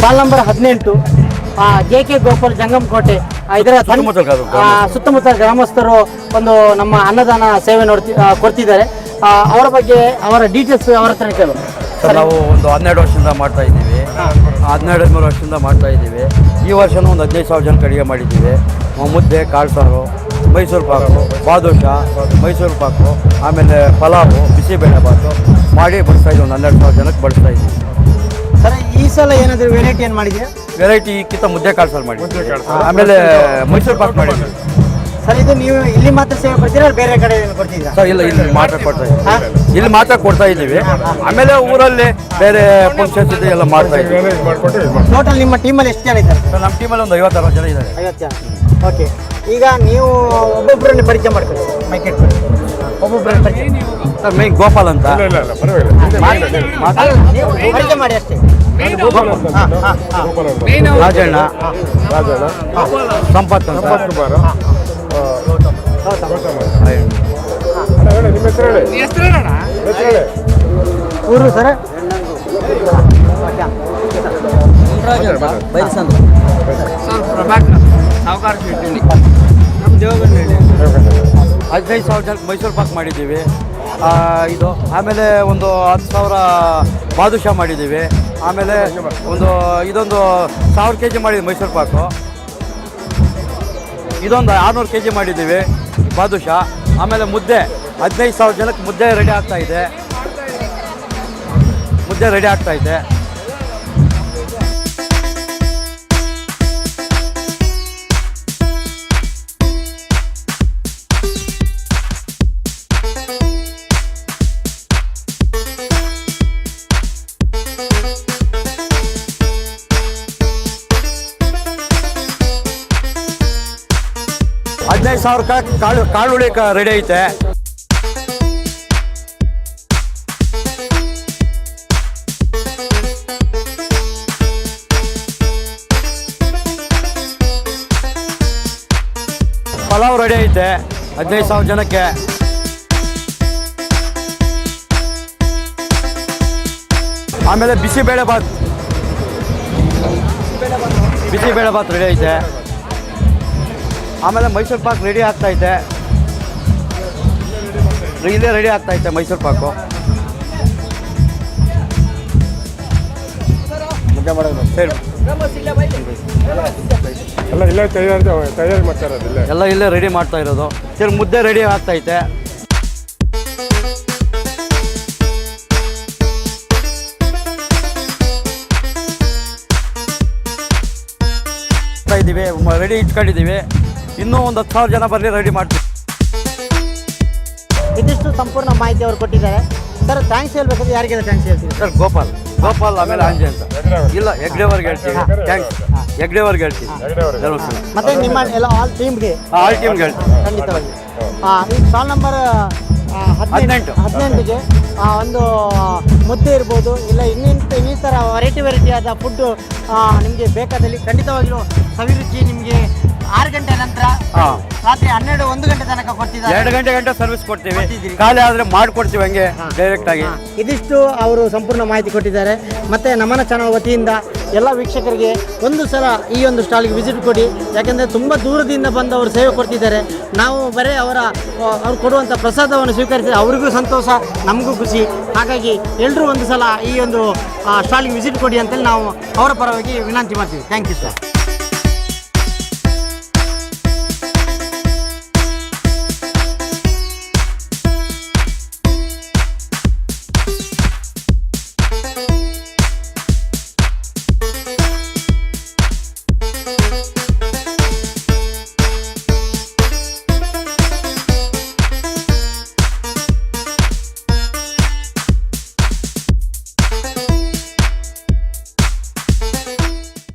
ಸಾಲ್ ನಂಬರ್ ಹದಿನೆಂಟು J K Gopal Jangamakote ಕೋಟೆ ಇದರ ಸುತ್ತಮುತ್ತ ಗ್ರಾಮಸ್ಥರು ಒಂದು ನಮ್ಮ ಅನ್ನದಾನ ಸೇವೆ ನೋಡ್ತಿ ಕೊಡ್ತಿದ್ದಾರೆ. ಅವರ ಬಗ್ಗೆ ಅವರ ಡೀಟೇಲ್ಸ್ ಅವರ ಹತ್ರ ಕೇಳು. ಸರ್ ನಾವು ಒಂದು ಹನ್ನೆರಡು ವರ್ಷದಿಂದ ಮಾಡ್ತಾ ಇದ್ದೀವಿ. ಹನ್ನೆರಡು ಹದಿಮೂರು ವರ್ಷದಿಂದ ಮಾಡ್ತಾ ಇದ್ದೀವಿ. ಈ ವರ್ಷನೂ ಒಂದು ಹದಿನೈದು ಸಾವಿರ ಜನಕ್ಕೆ ಅಡುಗೆ ಮಾಡಿದ್ದೀವಿ. ಮುದ್ದೆ ಕಾಳು ಸಾರು ಮೈಸೂರು ಪಾಕು ಬಾದೋಷ ಮೈಸೂರು ಪಾಕು ಆಮೇಲೆ ಪಲಾವು ಬಿಸಿಬೇಳೆ ಪಾಕು ಮಾಡಿ ಬಡಿಸ್ತಾ ಇದ್ದೀವಿ ಒಂದು ಹನ್ನೆರಡು ಸಾವಿರ ಜನಕ್ಕೆ ಬಡಿಸ್ತಾ ಇದ್ದೀವಿ. ಸರ್ ಈ ಸಲ ಏನಾದರೂ ವೆರೈಟಿ ಏನು ಮಾಡಿದ್ರಿ ವೆರೈಟಿ ಕಿತ್ತ ಮುದ್ದೆ ಕಾಳು ಸಾರು ಮಾಡಿದ್ದೀವಿ ಆಮೇಲೆ ಮೈಸೂರು ಪಾಕ್ ಮಾಡಿ ಸರ್ ಇದು ನೀವು ಇಲ್ಲಿ ಮಾತ್ರ ಸೇವೆ ಕೊಡ್ತೀರಾ ಅಲ್ಲ ಬೇರೆ ಕಡೆ ಕೊಡ್ತೀರಾ ಸರ್ ಇಲ್ಲ ಇಲ್ಲಿ ಮಾತ್ರ ಕೊಡ್ತಾ ಹಾ? ಇದ್ದೀವಿ ಇಲ್ಲಿ ಮಾತ್ರ ಕೊಡ್ತಾ ಇದ್ದೀವಿ. ಆಮೇಲೆ ಊರಲ್ಲಿ ಬೇರೆ ಫಂಕ್ಷನ್ಸ್ ಇದೆ ಎಲ್ಲ ಮಾಡ್ತಾ ಇದ್ದೀವಿ. ಟೋಟಲ್ ನಿಮ್ಮ ಟೀಮಲ್ಲಿ ಎಷ್ಟು ಜನ ಇದ್ದಾರೆ? ಸರ್ ನಮ್ಮ ಟೀಮಲ್ಲಿ ಒಂದು ಐವತ್ತು ಅರವತ್ತು ಜನ ಇದ್ದಾರೆ. ಐವತ್ತು ಜನ. ಓಕೆ ಈಗ ನೀವು ಒಬ್ಬೊಬ್ಬರನ್ನು ಪರಿಚಯ ಮಾಡ್ಕೊಳ್ಳಿ ಪರಿಚಯ ಸರ್ ಮೇನ್ ಗೋಪಾಲ್ ಅಂತ. ಪರಿಚಯ ಮಾಡಿ ಅಷ್ಟೇ. ರಾಜಣ್ಣ. ಸಂಪತ್ ಅಂತ. ಊರು ಸರ್? ಹದಿನೈದು ಸಾವಿರ ಜನಕ್ಕೆ ಮೈಸೂರು ಪಾಕ್ ಮಾಡಿದ್ದೀವಿ. ಇದು, ಆಮೇಲೆ ಒಂದು ಹತ್ತು ಸಾವಿರ ಬಾದುಷಾ ಮಾಡಿದ್ದೀವಿ. ಆಮೇಲೆ ಒಂದು, ಇದೊಂದು ಸಾವಿರ ಕೆ ಜಿ ಮಾಡಿದ್ವಿ ಮೈಸೂರು ಪಾಕು. ಇದೊಂದು ಆರುನೂರು ಕೆ ಜಿ ಮಾಡಿದ್ದೀವಿ ಬಾದುಷಾ. ಆಮೇಲೆ ಮುದ್ದೆ, ಹದಿನೈದು ಸಾವಿರ ಜನಕ್ಕೆ ಮುದ್ದೆ ರೆಡಿ ಆಗ್ತಾ ಇದೆ. ಮುದ್ದೆ ರೆಡಿ ಆಗ್ತಾ ಹದಿನೈದು ಸಾವಿರ ಕಾಳು ಕಾಳುಳಿ ರೆಡಿ ಐತೆ. ಪಲಾವ್ ರೆಡಿ ಐತೆ, ಹದಿನೈದು ಸಾವಿರ ಜನಕ್ಕೆ. ಆಮೇಲೆ ಬಿಸಿಬೇಳೆ ಬಾತ್. ಬಿಸಿಬೇಳೆ ಬಾತ್ ರೆಡಿ ಐತೆ. ಆಮೇಲೆ ಮೈಸೂರು ಪಾಕ್ ರೆಡಿ ಆಗ್ತಾ ಇದೆ. ಇಲ್ಲೇ ರೆಡಿ ಆಗ್ತಾ ಇದೆ ಮೈಸೂರು ಪಾಕು. ಹೇಳು ಎಲ್ಲ ಇಲ್ಲೇ ತಯಾರಿ ತಯಾರಿ ಮಾಡ್ತಾ ಇರೋದಿಲ್ಲ ಎಲ್ಲ ಇಲ್ಲೇ ರೆಡಿ ಮಾಡ್ತಾ ಇರೋದು. ಸರ್ ಮುದ್ದೆ ರೆಡಿ ಆಗ್ತಾ ಐತೆ ಇದ್ದೀವಿ ರೆಡಿ ಇಟ್ಕೊಂಡಿದ್ದೀವಿ. ಇನ್ನೂ ಒಂದು ಹತ್ತು ಸಾವಿರ ಜನ ಬರಲಿ ರೆಡಿ ಮಾಡ್ತೀವಿ. ಇದಿಷ್ಟು ಸಂಪೂರ್ಣ ಮಾಹಿತಿ ಅವರು ಕೊಟ್ಟಿದ್ದಾರೆ. ಸರ್ ಥ್ಯಾಂಕ್ಸ್ ಹೇಳ್ಬೇಕಾದ್ರೆ ಯಾರಿಗೆಲ್ಲ ಥ್ಯಾಂಕ್ಸ್ ಹೇಳ್ತೀವಿ ಸರ್ ಗೋಪಾಲ್. ಗೋಪಾಲ್ ಆಮೇಲೆ ಆಂಜೆ ಅಂತ. ಇಲ್ಲ ಹೆಗ್ಡೆವರ್ಗೆ ಹೇಳ್ತೀವಿ. ಥ್ಯಾಂಕ್ಸ್ ಹೆಗ್ಡೆವರ್ಗೆ ಹೇಳ್ತೀವಿ. ಮತ್ತೆ ನಿಮ್ಮ ಎಲ್ಲ ಆಲ್ ಟೀಮ್ಗೆ ಆಲ್ ಟೀಮ್ಗೆ ಹೇಳ್ತೀವಿ. ಖಂಡಿತವಾಗಿ. ಈಗ ಸಾಲ್ ನಂಬರ್ ಹದಿನೆಂಟು. ಹದಿನೆಂಟು. ಹದಿನೆಂಟಿಗೆ ಆ, ಒಂದು ಮುದ್ದೆ ಇರ್ಬೋದು ಇಲ್ಲ ಇನ್ನಿಂತ ಇನ್ನಿತರ ವೆರೈಟಿ ವೆರೈಟಿ ಆದ ಫುಡ್ಡು ನಿಮಗೆ ಬೇಕಾದಲ್ಲಿ ಖಂಡಿತವಾಗಿಯೂ ಸವಿರುಚಿ ನಿಮಗೆ ಆರು ಗಂಟೆ ನಂತರ ಹಾಂ. ರಾತ್ರಿ ಹನ್ನೆರಡು ಒಂದು ಗಂಟೆ ತನಕ ಕೊಡ್ತಿದ್ದಾರೆ ಎರಡು ಗಂಟೆ ಗಂಟೆ ಸರ್ವಿಸ್ ಕೊಡ್ತೀವಿ. ಕೊಡ್ತಿದ್ದೀರಿ. ಖಾಲಿ ಆದ್ರೆ ಮಾಡ್ಕೊಡ್ತೀವಿ ಹಂಗೆ ಡೈರೆಕ್ಟ್ ಆಗಿ. ಇದಿಷ್ಟು ಅವರು ಸಂಪೂರ್ಣ ಮಾಹಿತಿ ಕೊಟ್ಟಿದ್ದಾರೆ. ಮತ್ತೆ ನಮನ ಚಾನಲ್ ವತಿಯಿಂದ ಎಲ್ಲ ವೀಕ್ಷಕರಿಗೆ ಒಂದು ಸಲ ಈ ಒಂದು ಸ್ಟಾಲ್ಗೆ ವಿಸಿಟ್ ಕೊಡಿ. ಯಾಕೆಂದ್ರೆ ತುಂಬ ದೂರದಿಂದ ಬಂದು ಅವರು ಸೇವೆ ಕೊಡ್ತಿದ್ದಾರೆ. ನಾವು ಬರೀ ಅವರ ಅವ್ರು ಕೊಡುವಂಥ ಪ್ರಸಾದವನ್ನು ಸ್ವೀಕರಿಸಿದರೆ ಅವರಿಗೂ ಸಂತೋಷ ನಮಗೂ ಖುಷಿ. ಹಾಗಾಗಿ ಎಲ್ಲರೂ ಒಂದು ಸಲ ಈ ಒಂದು ಸ್ಟಾಲ್ಗೆ ವಿಸಿಟ್ ಕೊಡಿ ಅಂತೇಳಿ ನಾವು ಅವರ ಪರವಾಗಿ ವಿನಂತಿ ಮಾಡ್ತೀವಿ. Thank you sir